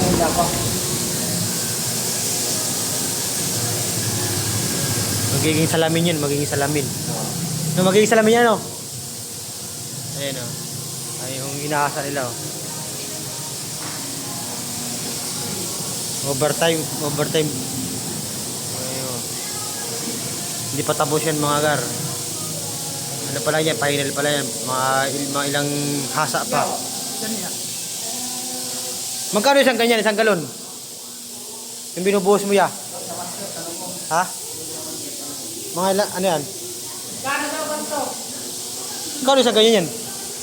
nila ako. Magiging salamin yun, magiging salamin. No, magiging salamin yan, no? Ayan, no? Ay, yung inaasa nila, oh. Overtime, overtime. Ayun. Hindi pa tapos yan, mga gar. Ano pala yan, final pala yan. Mga, il- mga ilang hasa pa. Ganyan. Magkano isang ganyan, isang galon? Yung binubuhos mo ya? Ha? Mga ilan, ano yan? Kano daw ba ito? Magkano isang ganyan yan?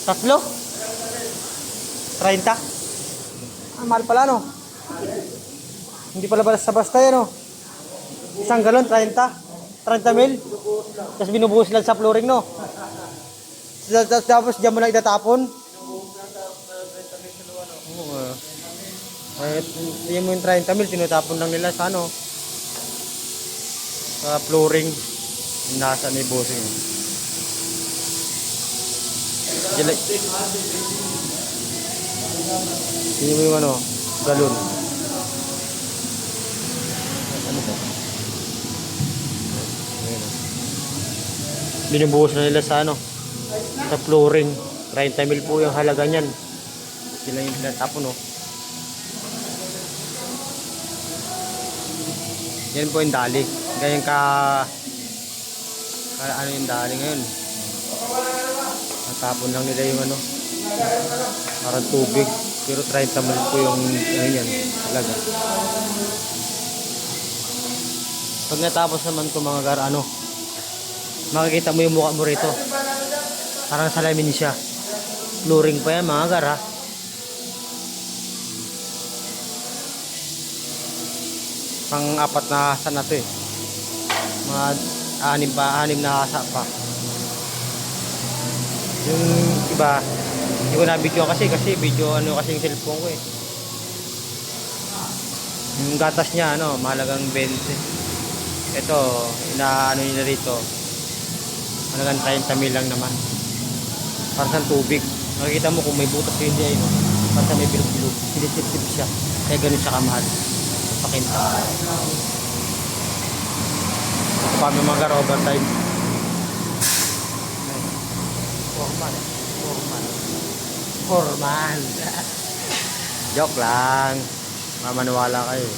Tatlo? 30? Ah, mahal pala no? Hindi pala basta-basta yan oh. Isang galon, 30? 30 mil? Tapos binubuhos lang sa flooring no? Tapos- diyan mo lang itatapon? Oo. ah. Eh, yun mo yung 30 mil, tinatapon lang nila sa ano? Sa flooring. Nasa ni bossing. Lang- Tingnan mo yung ano, galon. Ano o. Binubuhos na nila sa ano, sa flooring. 30 mil po yung halaga niyan. Sila yung tinatapon o. Yan po yung dali. Ganyan ka, ka ano yung dali ngayon. Natapon lang nila yung ano, parang tubig. Pero 30 mil po yung ano yan, talaga. Pag natapos naman ko mga gar, ano, makikita mo yung mukha mo rito. Parang salamin siya. Flooring pa yan mga gar ha. Pang apat na hasa na to eh. Mga anim pa, anim na hasa pa. Yung iba, hindi ko na video kasi kasi video ano kasi yung cellphone ko eh. Yung gatas niya ano, mahalagang 20. Ito, inaano nila rito. Halagang 30 mil lang naman. Para sa tubig. Makikita mo kung may butas hindi ay no. Para sa may bilog-bilog. Sinisip-sip siya. Kaya ganun siya kamahal. Pakinta. May mga overtime. Formal eh. Formal. Formal. Joke lang. Mamaniwala kayo.